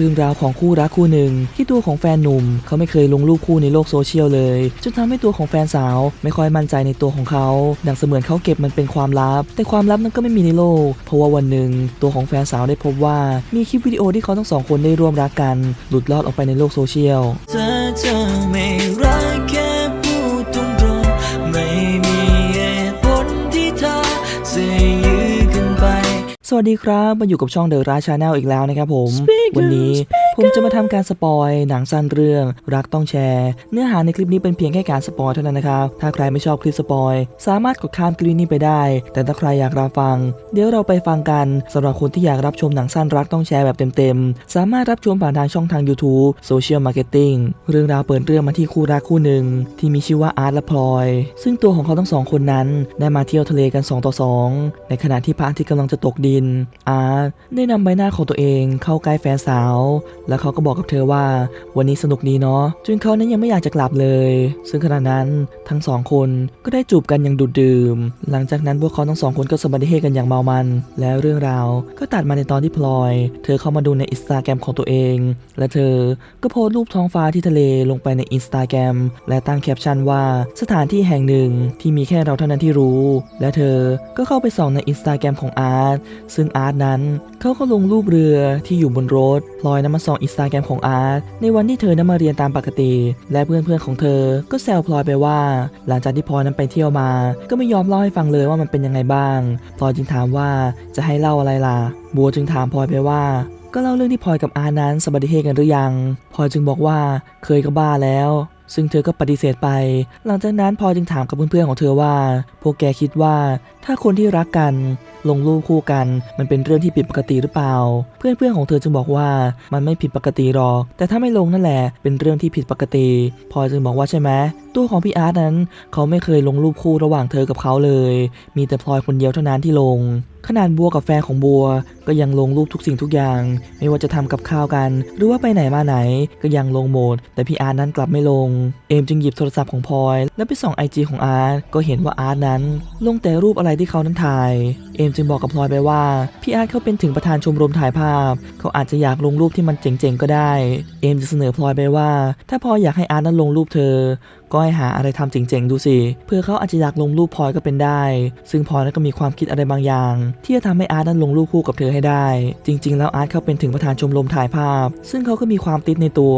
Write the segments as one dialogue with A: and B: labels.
A: รื่องราวของคู่รักคู่หนึ่ง ที่ตัวของแฟนหนุ่ม เขาไม่เคยลงรูปคู่ในโลกโซเชียลเลย จนทำให้ตัวของแฟนสาว ไม่ค่อยมั่นใจในตัวของเขา ดังเสมือนเขาเก็บมันเป็นความลับ แต่ความลับนั้นก็ไม่มีในโลก เพราะว่าวันหนึ่ง ตัวของแฟนสาวได้พบว่ามีคลิปวิดีโอที่เขาทั้งสองคนได้ร่วมรักกัน หลุดลอดออกไปในโลกโซเชียล สวัสดีครับ มาอยู่กับช่องเดอะราชาแนลอีกแล้วนะครับผม
B: Speaker
A: วันนี้ผมจะมาทำการสปอยหนังสั้นเรื่องรักต้องแชร์ เนื้อหาในคลิปนี้เป็นเพียงแค่การสปอยเท่านั้นนะครับ ถ้าใครไม่ชอบคลิปสปอยสามารถกดข้ามคลิปนี้ไปได้ แต่ถ้าใครอยากรับฟัง เดี๋ยวเราไปฟังกันสำหรับคนที่อยากรับชมหนังสั้นรักต้องแชร์แบบเต็มๆ สามารถรับชมผ่านทางช่องทาง YouTube Social Marketing เรื่องราวเปิดเรื่องมาที่คู่รักคู่หนึ่ง ที่มีชื่อว่าอาร์ตและพลอย ซึ่งตัวของเขาทั้งสองคนนั้นได้มาเที่ยวทะเลกัน 2 ต่อ 2 ในขณะที่พระอาทิตย์กำลังจะตกดินอาร์ตได้นำใบหน้าของตัวเองเข้าใกล้แฟนสาวแล้วเขาก็บอกกับเธอว่า วันนี้สนุกดีเนาะจนเขานั้นยังไม่อยากจะกลับเลย ซึ่งขณะนั้นทั้งสองคนก็ได้จูบกันอย่างดุดดื่ม หลังจากนั้นพวกเขาทั้งสองคนก็สมบัติเฮกันอย่างเมามัน แล้วเรื่องราวก็ตัดมาในตอนที่พลอย เธอเข้ามาดูในอินสตาแกรมของตัวเอง และเธอก็โพสต์รูปท้องฟ้าที่ทะเลลงไปในอินสตาแกรมและตั้งแคปชั่นว่าสถานที่แห่งหนึ่งที่มีแค่เราเท่านั้นที่รู้ และเธอก็เข้าไปส่องในอินสตาแกรมของอาร์ตซึ่งอาร์ตนั้นเขาก็ลงรูปเรือที่อยู่บนรถพลอยนั้นมาส่องอินสตาแกรมของอาร์ตในวันที่เธอนั้นมาเรียนตามปกติ และเพื่อนๆของเธอก็แซวพลอยไปว่า หลังจากที่พลอยนั้นไปเที่ยวมา ก็ไม่ยอมเล่าให้ฟังเลยว่ามันเป็นยังไงบ้างพลอยจึงถามว่าจะให้เล่าอะไรล่ะ บัวจึงถามพลอยไปว่าก็เล่าเรื่องที่พลอยกับอาร์ตนั้นสบัดิเฮกันหรือยังพลอยจึงบอกว่าเคยก็บ้าแล้ว ซึ่งเธอก็ปฏิเสธไป หลังจากนั้นพลอยจึงถามกับเพื่อนๆของเธอว่า พวกแกคิดว่า ถ้าคนที่รักกัน ลงรูปคู่กัน มันเป็นเรื่องที่ผิดปกติหรือเปล่า เพื่อนๆของเธอจึงบอกว่ามันไม่ผิดปกติหรอก แต่ถ้าไม่ลงนั่นแหละ เป็นเรื่องที่ผิดปกติพลอยจึงบอกว่าใช่ไหมตัวของพี่อาร์ตนั้น เขาไม่เคยลงรูปคู่ระหว่างเธอกับเขาเลย มีแต่พลอยคนเดียวเท่านั้นที่ลงขนาดบัวกับแฟนของบัว ก็ยังลงรูปทุกสิ่งทุกอย่าง ไม่ว่าจะทำกับข้าวกัน หรือว่าไปไหนมาไหนก็ยังลงหมด แต่พี่อาร์ตนั้นกลับไม่ลง เอมจึงหยิบโทรศัพท์ของพลอย แล้วไปส่องไอจีของอาร์ตก็เห็นว่าอาร์ตนั้น ลงแต่รูปอะไรที่เขานั้นถ่าย เอมจึงบอกกับพลอยไปว่าพี่อาร์ตเขาเป็นถึงประธานชมรมถ่ายภาพ เขาอาจจะอยากลงรูปที่มันเจ๋งๆก็ได้ เอมจะเสนอพลอยไปว่า ถ้าพลอยอยากให้อาร์ตนั้นลงรูปเธอ ก็ให้หาอะไรทำเจ๋งๆดูสิ เพื่อเขาอาจจะอยากลงรูปพลอยก็เป็นได้ ซึ่งพลอยนั้นก็มีความคิดอะไรบางอย่าง ที่จะทำให้อาร์ตนั้นลงรูปคู่กับเธอให้ได้ จริง ๆ แล้วอาร์ตเขาเป็นถึงประธานชมรมถ่ายภาพ ซึ่งเขาก็มีความติดในตัว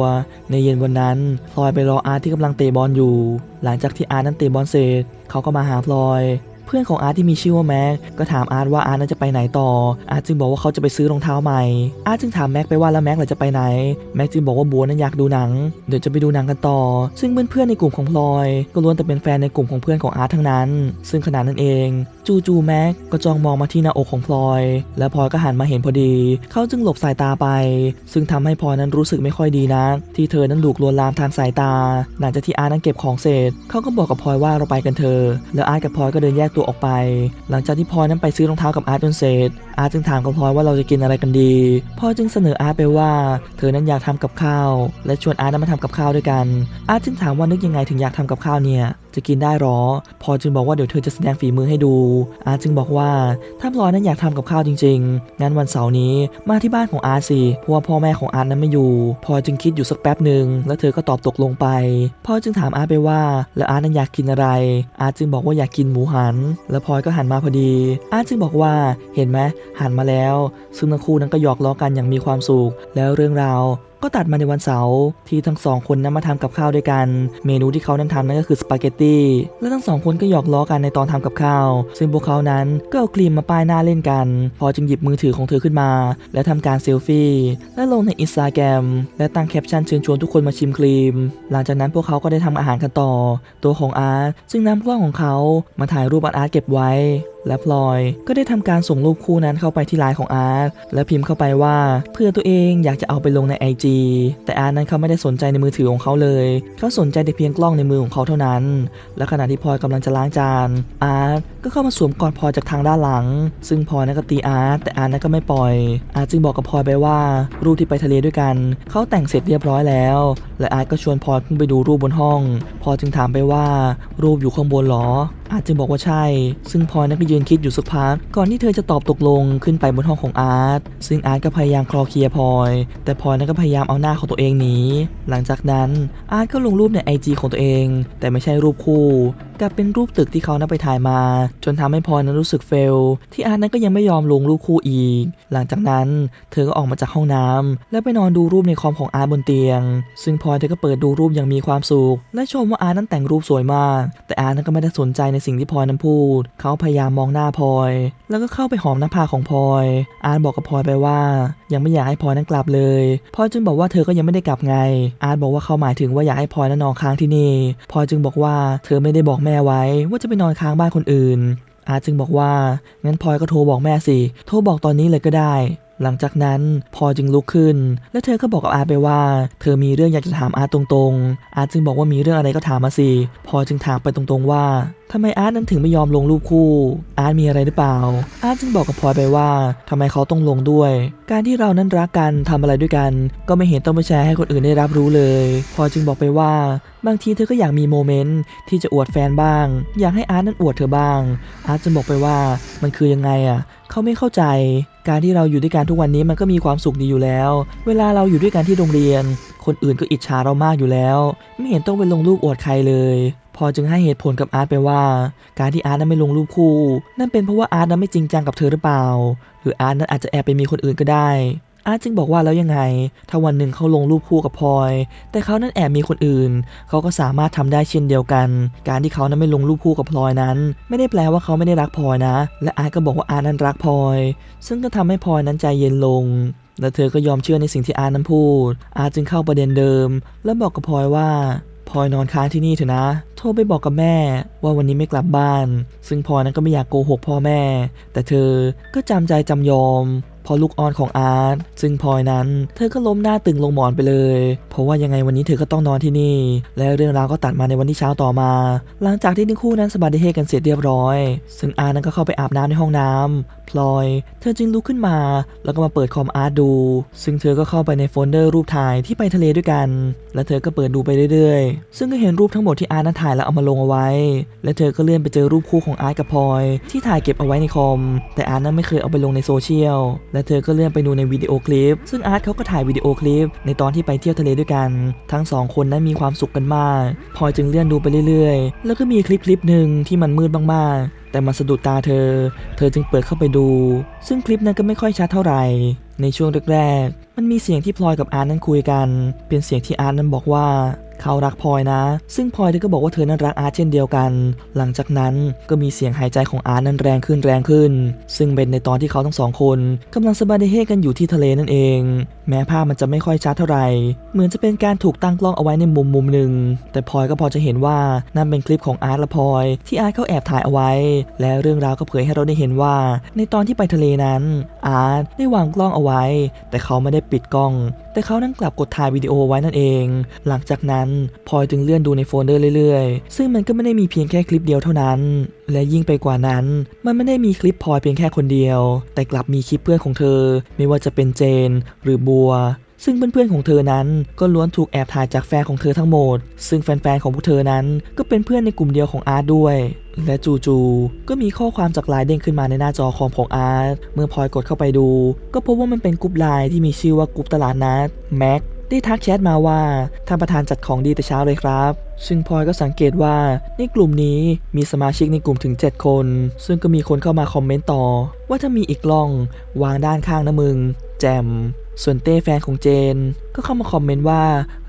A: ในเย็นวันนั้นพลอยไปรออาร์ตที่กำลังเตะบอลอยู่ หลังจากที่อาร์ตนั้นเตะบอลเสร็จเขาก็มาหาพลอย พื่อนของอาร์ตที่มีชื่อว่าแม็กก็ถามอาร์ตว่าอาร์ตนั้นจะไปไหนต่อ อาร์ตจึงบอกว่าเขาจะไปซื้อรองเท้าใหม่ อาร์ตจึงถามแม็กไปว่าแล้วแม็กล่ะจะไปไหน แม็กจึงบอกว่าบัวนั้นอยากดูหนัง เดี๋ยวจะไปดูหนังกันต่อ ซึ่งเพื่อนๆในกลุ่มของพลอย ก็ล้วนแต่เป็นแฟนในกลุ่มของเพื่อนของอาร์ตทั้งนั้น ซึ่งขณะนั้นเอง จูจูแม็กก็จ้องมองมาที่หน้าอกของพลอย และพลอยก็หันมาเห็นพอดี เขาจึงหลบสายตาไป ซึ่งทำให้พลอยนั้นรู้สึกไม่ค่อยดีนักที่เธอนั้นถูกลวนลามทางสายตา หลังจากที่อาร์ตนั้นเก็บของเสร็จเขาก็บอกกับพลอยว่าเราไปกันเถอะแล้วอาร์ตกับพลอยก็เดินแยกตัวออกไป หลังจากที่พลอยนั้นไปซื้อรองเท้ากับอาร์ตจนเสร็จอาร์ตจึงถามกับพลอยว่าเราจะกินอะไรกันดีพลอยจึงเสนออาร์ตไปว่า เธอนั้นอยากทำกับข้าว และชวนอาร์ตนั้นมาทำกับข้าวด้วยกัน อาร์ตจึงถามว่านึกยังไงถึงอยากทำกับข้าวเนี่ยจะกินได้หรอ พลอยจึงบอกว่าเดี๋ยวเธอจะแสดงฝีมือให้ดู อาร์ตจึงบอกว่าถ้าพลอยนั้นอยากทำกับข้าวจริงๆ งั้นวันเสาร์นี้มาที่บ้านของอาร์ตสิ เพราะว่าพ่อแม่ของอาร์ตนั้นไม่อยู่พลอยจึงคิดอยู่สักแป๊บหนึ่งแล้วเธอก็ตอบตกลงไปพลอยจึงถามอาร์ตไปว่า แล้วอาร์ตนั้นอยากกินอะไร อาร์ตจึงบอกว่าอยากกินหมูหัน แล้วพลอยก็หันมาพอดี อาร์ตจึงบอกว่าเห็นไหมหันมาแล้ว ซึ่งทั้งคู่นั้นก็หยอกล้อกันอย่างมีความสุข แล้วเรื่องราว ก็ตัดมาในวันเสาร์ที่ทั้งสองคนนั้นมาทำกับข้าวด้วยกัน เมนูที่เขานั้นทำนั่นก็คือสปาเกตตี้และทั้งสองคนก็หยอกล้อกันในตอนทำกับข้าว ซึ่งพวกเขานั้นก็เอาครีมมาป้ายหน้าเล่นกัน พอจึงหยิบมือถือของเธอขึ้นมา และทำการเซลฟี่ และลงในอินสตาแกรมและตั้งแคปชั่นเชิญชวนทุกคนมาชิมครีม หลังจากนั้นพวกเขาก็ได้ทำอาหารกันต่อ ตัวของอาร์ตจึงนำกล้องของเขามาถ่ายรูปอาร์ตเก็บไว้และพลอยก็ได้ทำการส่งรูปคู่นั้นเข้าไปที่ไลน์ของอาร์ตและพิมพ์เข้าไปว่า เพื่อตัวเองอยากจะเอาไปลงใน IG แต่อาร์ตนั้นเขาไม่ได้สนใจในมือถือของเขาเลย เขาสนใจแต่เพียงกล้องในมือของเขาเท่านั้น และขณะที่พลอยกำลังจะล้างจานอาร์ต ก็เข้ามาสวมกอดพลอยจากทางด้านหลัง ซึ่งพลอยนั้นก็ตีอาร์ตแต่อาร์ตนั้นก็ไม่ปล่อย อาร์ตจึงบอกกับพลอยไปว่า รูปที่ไปทะเลด้วยกัน เขาแต่งเสร็จเรียบร้อยแล้ว และอาร์ตก็ชวนพลอยขึ้นไปดูรูปบนห้อง พลอยจึงถามไปว่า รูปอยู่ข้างบนเหรอ อาร์ตจึงบอกว่าใช่ ซึ่งพลอยนั้นก็ยืนคิดอยู่สักพัก ก่อนที่เธอจะตอบตกลงขึ้นไปบนห้องของอาร์ต ซึ่งอาร์ตก็พยายามคลอเคลียพลอย แต่พลอยนั้นก็พยายามเอาหน้าของตัวเองหนี หลังจากนั้นอาร์ตก็ลงรูปในไอจีของตัวเอง แต่ไม่ใช่รูปคู่ กลับเป็นรูปตึกที่เขานั้นไปถ่ายมา จนทำให้พลอยนั้นรู้สึกเฟล ที่อาร์ตนั้นก็ยังไม่ยอมลงรูปคู่อีก หลังจากนั้น เธอก็ออกมาจากห้องน้ำแล้วไปนอนดูรูปในคอมของอาร์ตบนเตียง ซึ่งพลอยเธอก็เปิดดูรูปอย่างมีความสุข และชมว่าอาร์ตนั้นแต่งรูปสวยมาก แต่อาร์ตนั้นก็ไม่ได้สนใจในสิ่งที่พลอยนั้นพูด เขาพยายามมองหน้าพลอย แล้วก็เข้าไปหอมหน้าผากของพลอย อาร์ตบอกกับพลอยไปว่า ยังไม่อยากให้พลอยนั้นกลับเลยพลอยจึงบอกว่าเธอก็ยังไม่ได้กลับไง อาร์ตบอกว่าเขาหมายถึงว่าอยากให้พลอยนั้นนอนค้างที่นี่พลอยจึงบอกว่าเธอไม่ได้บอกแม่ไว้ว่าจะไปนอนค้างบ้านคนอื่น อาร์ตจึงบอกว่างั้นพลอยก็โทรบอกแม่สิ โทรบอกตอนนี้เลยก็ได้ หลังจากนั้นพอจึงลุกขึ้น และเธอก็บอกกับอาร์ตไปว่า เธอมีเรื่องอยากจะถามอาร์ตตรงๆ อาร์ตจึงบอกว่ามีเรื่องอะไรก็ถามมาสิพอจึงถามไปตรงๆว่าทำไมอาร์ตนั้นถึงไม่ยอมลงรูปคู่ อาร์ตมีอะไรหรือเปล่า อาร์ตจึงบอกกับพลอยไปว่าทำไมเขาต้องลงด้วย การที่เรานั้นรักกันทำอะไรด้วยกัน ก็ไม่เห็นต้องไปแชร์ให้คนอื่นได้รับรู้เลยพลอยจึงบอกไปว่า บางทีเธอก็อยากมีโมเมนต์ที่จะอวดแฟนบ้าง อยากให้อาร์ตนั้นอวดเธอบ้าง อาร์ตจึงบอกไปว่ามันคือยังไงอะ เขาไม่เข้าใจ การที่เราอยู่ด้วยกันทุกวันนี้มันก็มีความสุขดีอยู่แล้ว เวลาเราอยู่ด้วยกันที่โรงเรียน คนอื่นก็อิจฉาเรามากอยู่แล้ว ไม่เห็นต้องไปลงรูปอวดใครเลย พอจึงให้เหตุผลกับอาร์ตไปว่า การที่อาร์ตนั้นไม่ลงรูปคู่ นั่นเป็นเพราะว่าอาร์ตนั้นไม่จริงจังกับเธอหรือเปล่า หรืออาร์ตนั้นอาจจะแอบไปมีคนอื่นก็ได้ อาร์ตจึงบอกว่าแล้วยังไง ถ้าวันหนึ่งเขาลงรูปคู่กับพลอย แต่เขานั้นแอบมีคนอื่น เขาก็สามารถทำได้เช่นเดียวกัน การที่เขานั้นไม่ลงรูปคู่กับพลอยนั้น ไม่ได้แปลว่าเขาไม่ได้รักพลอยนะ และอาร์ตก็บอกว่าอาร์ตนั้นรักพลอย ซึ่งก็ทำให้พลอยนั้นใจเย็นลงและเธอก็ยอมเชื่อในสิ่งที่อาร์ตนั้นพูด อาร์ตจึงเข้าประเด็นเดิม และบอกกับพลอยว่าพลอยนอนค้างที่นี่เถอะนะ โทรไปบอกกับแม่ว่าวันนี้ไม่กลับบ้าน ซึ่งพลอยนั้นก็ไม่อยากโกหกพ่อแม่ แต่เธอก็จำใจจำยอม พอลูกอ่อนของอาร์ตซึ่งพลอยนั้น เธอก็ล้มหน้าตึงลงหมอนไปเลย เพราะว่ายังไงวันนี้เธอก็ต้องนอนที่นี่ และเรื่องราวก็ตัดมาในวันที่เช้าต่อมา หลังจากที่ทั้งคู่นั้นสบายด้เฮกันเสร็จเรียบร้อย ซึ่งอาร์ตนั้นก็เข้าไปอาบน้ำในห้องน้ำพลอย เธอจึงลุกขึ้นมา แล้วก็มาเปิดคอมอาร์ตดู ซึ่งเธอก็เข้าไปในโฟลเดอร์รูปถ่ายที่ไปทะเลด้วยกัน และเธอก็เปิดดูไปเรื่อยๆ ซึ่งก็เห็นรูปทั้งหมดที่อาร์ตนั้นถ่ายแล้วเอามาลงเอาไว้ และเธอก็เลื่อนไปเจอรูปคู่ของอาร์ตกับพลอย ที่ถ่ายเก็บเอาไว้ในคอม แต่อาร์ตนั้นไม่เคยเอาไปลงในโซเชียลและเธอก็เลื่อนไปดูในวิดีโอคลิป ซึ่งอาร์ตเขาก็ถ่ายวิดีโอคลิป ในตอนที่ไปเที่ยวทะเลด้วยกัน ทั้งสองคนนั้นมีความสุขกันมาก พลอยจึงเลื่อนดูไปเรื่อยๆ แล้วก็มีคลิปคลิปหนึ่งที่มันมืดมากๆ แต่มันสะดุดตาเธอ เธอจึงเปิดเข้าไปดู ซึ่งคลิปนั้นก็ไม่ค่อยชัดเท่าไหร่ ในช่วงแรกๆ มันมีเสียงที่พลอยกับอาร์ตนั้นคุยกัน เป็นเสียงที่อาร์ตนั้นบอกว่าเขารักพลอยนะ ซึ่งพลอยเธอก็บอกว่าเธอนั้นรักอาร์ตเช่นเดียวกัน หลังจากนั้นก็มีเสียงหายใจของอาร์ตนั้นแรงขึ้นแรงขึ้น ซึ่งเป็นในตอนที่เขาทั้งสองคนกำลังสบายด้เฮกันอยู่ที่ทะเลนั่นเอง แม้ภาพมันจะไม่ค่อยชัดเท่าไหร่ เหมือนจะเป็นการถูกตั้งกล้องเอาไว้ในมุมมุมหนึ่ง แต่พลอยก็พอจะเห็นว่านั่นเป็นคลิปของอาร์ตและพลอย ที่อาร์ตเขาแอบถ่ายเอาไว้ และเรื่องราวก็เผยให้เราได้เห็นว่า ในตอนที่ไปทะเลนั้นอาร์ตได้วางกล้องเอาไว้ แต่เขาไม่ได้ปิดกล้องแต่เขานั่งกลับกดถ่ายวิดีโอไว้นั่นเอง หลังจากนั้นพลอยจึงเลื่อนดูในโฟลเดอร์เรื่อยๆ ซึ่งมันก็ไม่ได้มีเพียงแค่คลิปเดียวเท่านั้น และยิ่งไปกว่านั้น มันไม่ได้มีคลิปพลอยเพียงแค่คนเดียว แต่กลับมีคลิปเพื่อนของเธอ ไม่ว่าจะเป็นเจน หรือบัว ซึ่งเพื่อนๆของเธอนั้นก็ล้วนถูกแอบถ่ายจากแฟนของเธอทั้งหมด ซึ่งแฟนๆของพวกเธอนั้นก็เป็นเพื่อนในกลุ่มเดียวของอาร์ตด้วย และจู่ๆก็มีข้อความจากไลน์เด้งขึ้นมาในหน้าจอคอมของอาร์ตเมื่อพลอยกดเข้าไปดู ก็พบว่ามันเป็นกลุ่มไลน์ที่มีชื่อว่ากลุ่มตลาดนัดแม็กได้ทักแชทมาว่าท่านประธานจัดของดีแต่เช้าเลยครับ ซึ่งพลอยก็สังเกตว่าในกลุ่มนี้มีสมาชิกในกลุ่มถึง 7 คน ซึ่งก็มีคนเข้ามาคอมเมนต์ต่อ ว่าถ้ามีอีกกล้องวางด้านข้างนะมึง แจม ส่วนเต้แฟนของเจนก็เข้ามาคอมเมนต์ว่า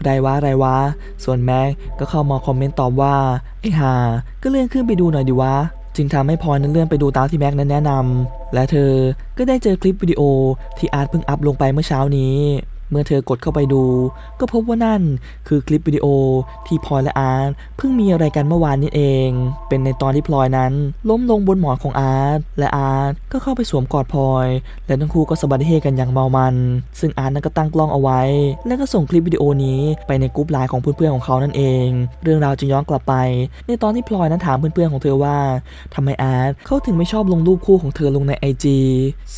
A: ไรวะไรวะ ส่วนแม็กก็เข้ามาคอมเมนต์ตอบว่าไอ้ห่าก็เลื่อนขึ้นไปดูหน่อยดิวะ จึงทำให้พลนั้นเลื่อนไปดูตามที่แม็กนั้นแนะนำและเธอก็ได้เจอคลิปวิดีโอที่อาร์ตเพิ่งอัพลงไปเมื่อเช้านี้ เมื่อเธอกดเข้าไปดู ก็พบว่านั่นคือคลิปวิดีโอที่พลอยและอาร์ตเพิ่งมีอะไรกันเมื่อวานนี้เอง เป็นในตอนที่พลอยนั้น ล้มลงบนหมอนของอาร์ตและอาร์ตก็เข้าไปสวมกอดพลอย และทั้งคู่ก็สะบัดเฮกันอย่างเมามัน ซึ่งอาร์ตนั้นก็ตั้งกล้องเอาไว้ แล้วก็ส่งคลิปวิดีโอนี้ไปในกลุ่มไลน์ของเพื่อนๆของเขานั่นเอง เรื่องราวจึงย้อนกลับไป ในตอนที่พลอยนั้นถามเพื่อนๆของเธอว่าทำไมอาร์ตเขาถึงไม่ชอบลงรูปคู่ของเธอลงใน IG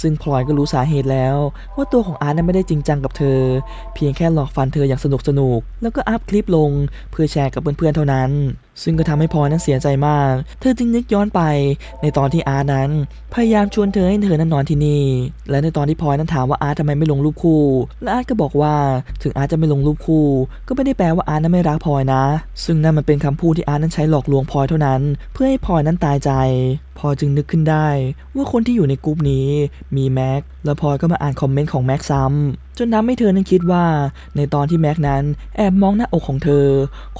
A: ซึ่งพลอยก็รู้สาเหตุแล้ว ว่าตัวของอาร์ตนั้นไม่ได้จริงจังกับเธอเพียงแค่หลอกฟันเธออย่างสนุกสนุก แล้วก็อัพคลิปลงเพื่อแชร์กับเพื่อนๆเท่านั้น ซึ่งก็ทำให้พอยนั้นเสียใจมาก เธอจึงนึกย้อนไป ในตอนที่อาร์นั้น พยายามชวนเธอให้เธอนั้นนอนที่นี่ และในตอนที่พอยนั้นถามว่าอาร์ทำไมไม่ลงรูปคู่ และอาร์ก็บอกว่าถึงอาร์จะไม่ลงรูปคู่ ก็ไม่ได้แปลว่าอาร์นั้นไม่รักพลอยนะ ซึ่งนั่นมันเป็นคำพูดที่อาร์นั้นใช้หลอกลวงพลอยเท่านั้น เพื่อให้พลอยนั้นตายใจพอยจึงนึกขึ้นได้ว่าคนที่อยู่ในกลุ่มนี้มีแม็กแล้วพลอยก็มาอ่านคอมเมนต์ของแม็กซ้ำจนทำให้เธอนั้นคิดว่า ในตอนที่แม็กนั้นแอบมองหน้าอกของเธอ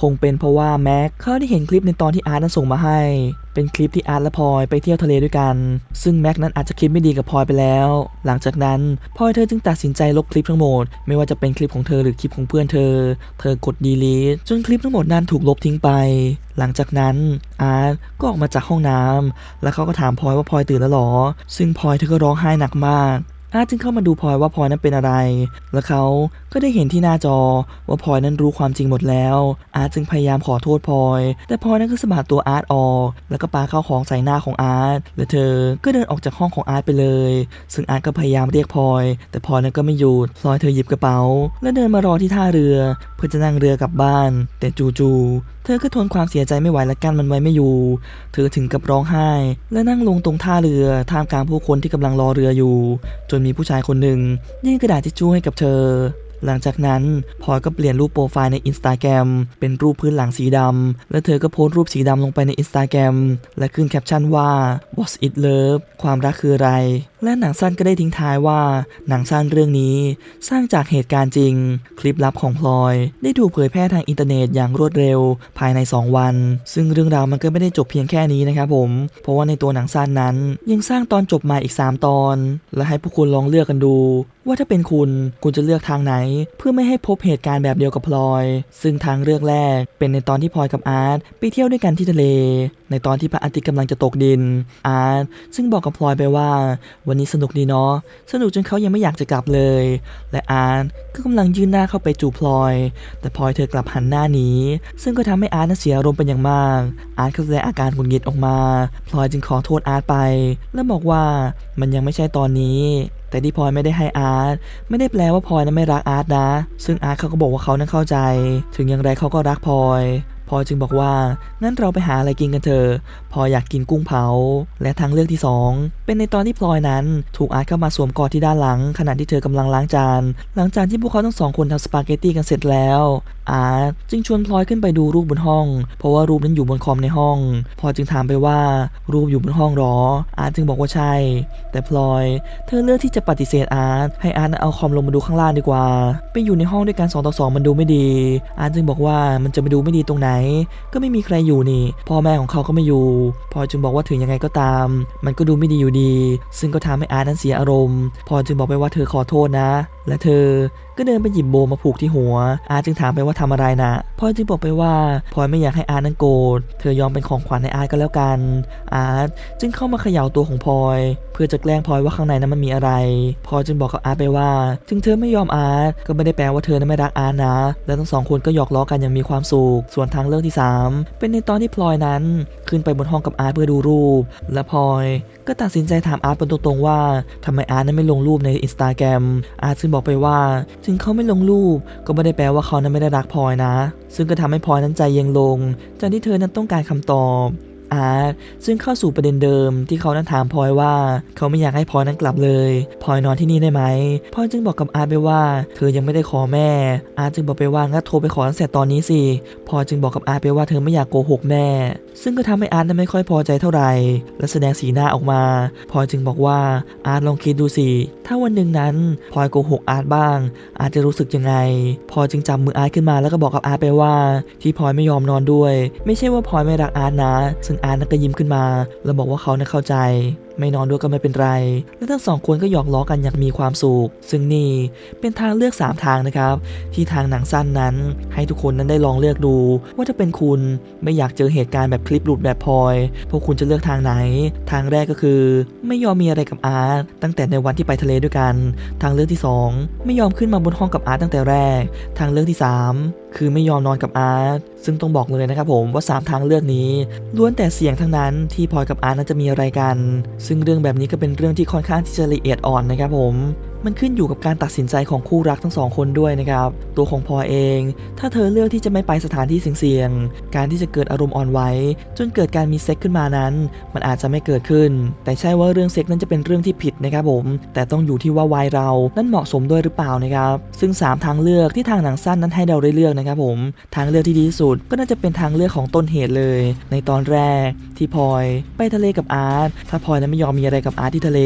A: คงเป็นเพราะว่าแม็กเขาได้เห็นคลิปในตอนที่อาร์ตนั้นส่งมาให้ เป็นคลิปที่อาร์ตและพลอยไปเที่ยวทะเลด้วยกัน ซึ่งแม็กนั้นอาจจะคิดไม่ดีกับพลอยไปแล้ว หลังจากนั้นพลอยเธอจึงตัดสินใจลบคลิปทั้งหมด ไม่ว่าจะเป็นคลิปของเธอหรือคลิปของเพื่อนเธอ เธอกดดีลีทจนคลิปทั้งหมดนั้นถูกลบทิ้งไป หลังจากนั้นอาร์ตก็ออกมาจากห้องน้ำแล้วเขาก็ถามพลอยว่าพลอยตื่นแล้วหรอ ซึ่งพลอยเธอก็ร้องไห้หนักมาก อาร์ตจึงเข้ามาดูพลอยว่าพลอยนั้นเป็นอะไร และเขาก็ได้เห็นที่หน้าจอว่าพลอยนั้นรู้ความจริงหมดแล้ว อาร์ตจึงพยายามขอโทษพลอย แต่พลอยนั้นก็สะบัดตัวอาร์ตออก แล้วก็ปาเข้าของใส่หน้าของอาร์ต และเธอก็เดินออกจากห้องของอาร์ตไปเลย ซึ่งอาร์ตก็พยายามเรียกพลอย แต่พลอยนั้นก็ไม่หยุดพลอยเธอหยิบกระเป๋า และเดินมารอที่ท่าเรือ เพื่อจะนั่งเรือกลับบ้าน แต่จู่ๆ เธอก็ทนความเสียใจไม่ไหวและกั้นมันไว้ไม่อยู่ เธอถึงกับร้องไห้ และนั่งลงตรงท่าเรือ ท่ามกลางผู้คนที่กำลังรอเรืออยู่ จนมีผู้ชายคนหนึ่งยื่นกระดาษทิชชู่ให้กับเธอ หลังจากนั้นพลอยก็เปลี่ยนรูปโปรไฟล์ในอินสตาแกรมเป็นรูปพื้นหลังสีดำและเธอก็โพสต์รูปสีดำลงไปในอินสตาแกรมและขึ้นแคปชั่นว่า What's it love ความรักคืออะไร และหนังสั้นก็ได้ทิ้งท้ายว่า หนังสั้นเรื่องนี้สร้างจากเหตุการณ์จริง คลิปลับของพลอย ได้ถูกเผยแพร่ทางอินเทอร์เน็ตอย่างรวดเร็ว ภายใน 2 วัน ซึ่งเรื่องราวมันก็ไม่ได้จบเพียงแค่นี้นะครับผม เพราะว่าในตัวหนังสั้นนั้น ยังสร้างตอนจบมาอีก 3 ตอน และให้ผู้คุณลองเลือกกันดู ว่าถ้าเป็นคุณคุณจะเลือกทางไหน เพื่อไม่ให้พบเหตุการณ์แบบเดียวกับพลอย ซึ่งทางเลือกแรก เป็นในตอนที่พลอยกับอาร์ตไปเที่ยวด้วยกันที่ทะเล ในตอนที่พระอาทิตย์กำลังจะตกดินอาร์ตซึ่งบอกกับพลอยไปว่าวันนี้สนุกดีเนาะ สนุกจนเขายังไม่อยากจะกลับเลย และอาร์ตก็กำลังยื่นหน้าเข้าไปจูบพลอย แต่พลอยเธอกลับหันหน้าหนี ซึ่งก็ทำให้อาร์ตนั้นเสียอารมณ์เป็นอย่างมาก อาร์ตก็แสดงอาการหงุดหงิดออกมา พลอยจึงขอโทษอาร์ตไป และบอกว่ามันยังไม่ใช่ตอนนี้แต่ที่พลอยไม่ได้ให้อาร์ตไม่ได้แปลว่าพลอยนั้นไม่รักอาร์ตนะ ซึ่งอาร์ตเขาก็บอกว่าเขานั้นเข้าใจ ถึงอย่างไรเขาก็รักพลอย พลอยจึงบอกว่างั้นเราไปหาอะไรกินกันเถอะพลอยอยากกินกุ้งเผา และทางเลือกที่ 2 เป็นในตอนที่พลอยนั้นถูกอาร์ตเข้ามาสวมกอดที่ด้านหลัง ขณะที่เธอกำลังล้างจาน หลังจากที่พวกเขาทั้งสองคนทำสปาเกตตี้กันเสร็จแล้ว อาร์ตจึงชวนพลอยขึ้นไปดูรูปบนห้อง เพราะว่ารูปนั้นอยู่บนคอมในห้อง พลอยจึงถามไปว่ารูปอยู่บนห้องหรอ อาร์ตจึงบอกว่าใช่ แต่พลอย เธอเลือกที่จะปฏิเสธอาร์ตให้อาร์ตเอาคอมลงมาดูข้างล่างดีกว่า ไปอยู่ในห้องด้วยกัน2ต่อ2มันดูไม่ดี อาร์ตจึงบอกว่ามันจะไปดูไม่ดีตรงไหนก็ไม่มีใครอยู่นี่ พ่อแม่ของเขาก็ไม่อยู่ พลอยจึงบอกว่าถึงยังไงก็ตาม มันก็ดูไม่ดีอยู่ดี ซึ่งก็ทำให้อาร์ตนั้นเสียอารมณ์พลอยจึงบอกไปว่าเธอขอโทษนะ และเธอก็เดินไปหยิบโบมาผูกที่หัว อาร์ตจึงถามไปว่าทำอะไรนะพลอยจึงบอกไปว่าพลอยไม่อยากให้อาร์ตนั้นโกรธ เธอยอมเป็นของขวัญให้อาร์ตก็แล้วกัน อาร์ตจึงเข้ามาเขย่าตัวของพลอย เพื่อจะแกล้งพลอยว่าข้างในนั้นมันมีอะไร พลอยจึงบอกกับอาร์ตไปว่า ถึงเธอไม่ยอมอาร์ตก็ไม่ได้แปลว่าเธอนั้นไม่รักอาร์ตนะ และทั้งสองคนก็หยอกล้อกันอย่างมีความสุข ส่วนทางเรื่องที่สามเป็นในตอนที่พลอยนั้น ขึ้นไปบนห้องกับอาร์ตเพื่อดูรูป และพลอยก็ตัดสินใจถามอาร์ตเป็นตรงๆว่าทำไมอาร์ตนั้นไม่ลงรูปในอินสตาแกรมอาร์ตจึงบอกไปว่าถึงเขาไม่ลงรูป ก็ไม่ได้แปลว่าเขานั้นไม่ได้รักพลอยนะ ซึ่งก็ทำให้พลอยนั้นใจเย็นลงจากที่เธอนั้นต้องการคำตอบ อาร์ตซึ่งเข้าสู่ประเด็นเดิมที่เขานั้นถามพลอยว่า เขาไม่อยากให้พลอยนั้นกลับเลยพลอยนอนที่นี่ได้ไหมพลอยจึงบอกกับอาร์ตไปว่า เธอยังไม่ได้ขอแม่ อาร์ตจึงบอกไปว่างั้นโทรไปขอตั้งแต่ตอนนี้สิพลอยจึงบอกกับอาร์ตไปว่าเธอไม่อยากโกหกแม่ ซึ่งก็ทำให้อาร์ตนั้นไม่ค่อยพอใจเท่าไหร่และแสดงสีหน้าออกมาพลอยจึงบอกว่าอาร์ตลองคิดดูสิถ้าวันหนึ่งนั้นพลอยโกหกอาร์ตบ้าง อาร์ตจะรู้สึกยังไงพลอยจึงจับมืออาร์ตขึ้นมาแล้วก็บอกกับอาร์ตไปว่า ที่พลอยไม่ยอมนอนด้วย ไม่ใช่ว่าพลอยไม่รักอาร์ตนะซึ่งอาร์ตนั้นก็ยิ้มขึ้นมา แล้วบอกว่าเขาเข้าใจ ไม่นอนด้วยก็ไม่เป็นไร และทั้งสองคนก็หยอกล้อกันอย่างมีความสุข ซึ่งนี่เป็นทางเลือก 3 ทางนะครับ ที่ทางหนังสั้นนั้น ให้ทุกคนนั้นได้ลองเลือกดู ว่าถ้าเป็นคุณไม่อยากเจอเหตุการณ์แบบคลิปหลุดแบบพลอย พวกคุณจะเลือกทางไหน ทางแรกก็คือ ไม่ยอมมีอะไรกับอาร์ตตั้งแต่ในวันที่ไปทะเลด้วยกัน ทางเลือกที่ 2 ไม่ยอมขึ้นมาบนห้องกับอาร์ตตั้งแต่แรก ทางเลือกที่ 3 คือไม่ยอมนอนกับอาร์ตซึ่งต้องบอกเลยนะครับผมว่า 3 ทางเลือกนี้ล้วนแต่เสี่ยงทั้งนั้นที่พลอยกับอาร์ตนั้นจะมีอะไรกันซึ่งเรื่องแบบนี้ก็เป็นเรื่องที่ค่อนข้างที่จะละเอียดอ่อนนะครับผม มันขึ้นอยู่กับการตัดสินใจของคู่รักทั้งสองคนด้วยนะครับ ตัวของพลอเอง ถ้าเธอเลือกที่จะไม่ไปสถานที่เสี่ยงๆ การที่จะเกิดอารมณ์อ่อนไหวจนเกิดการมีเซ็กขึ้นมานั้น มันอาจจะไม่เกิดขึ้น แต่ใช่ว่าเรื่องเซ็กนั้นจะเป็นเรื่องที่ผิดนะครับผม แต่ต้องอยู่ที่ว่าวัยเรานั้นเหมาะสมด้วยหรือเปล่านะครับ ซึ่ง 3 ทางเลือกที่ทางหนังสั้นนั้นให้เราได้เลือกนะครับผม ทางเลือกที่ดีที่สุดก็น่าจะเป็นทางเลือกของต้นเหตุเลย ในตอนแรกที่พลอยไปทะเลกับอาร์ต ถ้าพลอยนั้นไม่ยอมมีอะไรกับอาร์ตที่ทะเล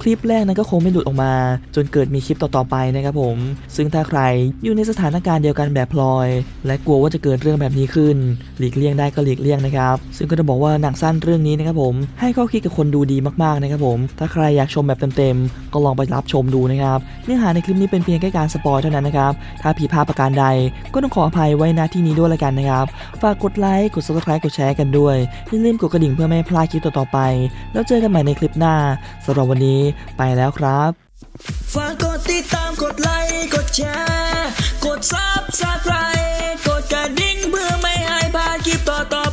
A: คลิปแรกนั้นก็คงไม่หลุดออกมาจจนเกิดมีคลิปต่อๆไปนะครับผม ซึ่งถ้าใครอยู่ในสถานการณ์เดียวกันแบบพลอย และกลัวว่าจะเกิดเรื่องแบบนี้ขึ้น หลีกเลี่ยงได้ก็หลีกเลี่ยงนะครับ ซึ่งก็จะบอกว่าหนังสั้นเรื่องนี้นะครับผมให้ข้อคิดกับคนดูดีมากๆนะครับผม ถ้าใครอยากชมแบบเต็มๆ ก็ลองไปรับชมดูนะครับเนื้อหาในคลิปนี้เป็นเพียงแค่การสปอยเท่านั้นนะครับถ้าผิดพลาดประการใด ก็ต้องขออภัยไว้ณที่นี้ด้วยละกันนะครับฝากกดไลค์กด subscribe กดแชร์กันด้วยอย่าลืมกดกระดิ่งเพื่อไม่ให้พลาดคลิปต่อๆไป แล้วเจอกันใหม่ในคลิปหน้าสำหรับวันนี้ไปแล้วครับ
B: ฝากกดติดตามกดไลค์กดแชร์กดซับสไครต์กดกระดิ่งเพื่อไม่ให้พลาดคลิปต่อต่อๆ